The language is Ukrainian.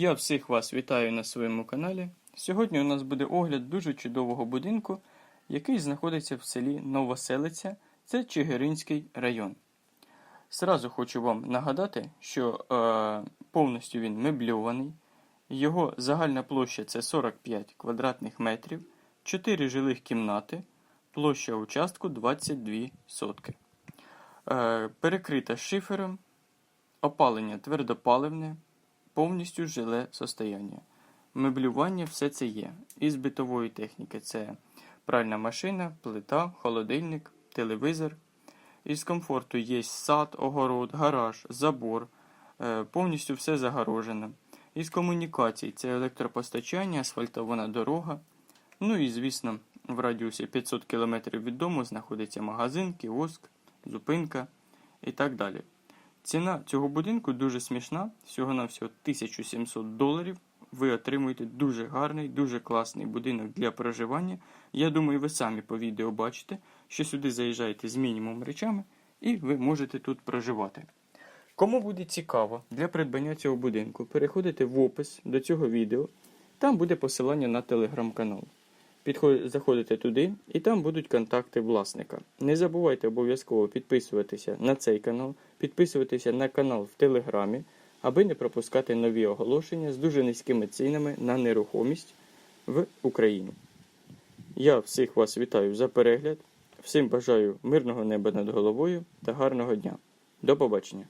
Я всіх вас вітаю на своєму каналі. Сьогодні у нас буде огляд дуже чудового будинку, який знаходиться в селі Новоселиця, це Чигиринський район. Сразу хочу вам нагадати, що е, повністю він мебльований. Його загальна площа це 45 квадратних метрів, 4 жилих кімнати, площа участку 22 сотки. Е, перекрита шифером, опалення твердопаливне, повністю жиле состояння. Меблювання все це є. Із битової техніки це пральна машина, плита, холодильник, телевізор. Із комфорту є сад, огород, гараж, забор, е, повністю все загорожено. Із комунікацій це електропостачання, асфальтована дорога. Ну і, звісно, в радіусі 500 км від дому знаходиться магазин, кіоск, зупинка і так далі. Ціна цього будинку дуже смішна, всього-навсього 1700 доларів. Ви отримуєте дуже гарний, дуже класний будинок для проживання. Я думаю, ви самі по відео бачите, що сюди заїжджаєте з мінімум речами, і ви можете тут проживати. Кому буде цікаво для придбання цього будинку, переходите в опис до цього відео, там буде посилання на телеграм-канал. Заходите туди, і там будуть контакти власника. Не забувайте обов'язково підписуватися на цей канал, підписуватися на канал в Телеграмі, аби не пропускати нові оголошення з дуже низькими цінами на нерухомість в Україні. Я всіх вас вітаю за перегляд. Всім бажаю мирного неба над головою та гарного дня. До побачення!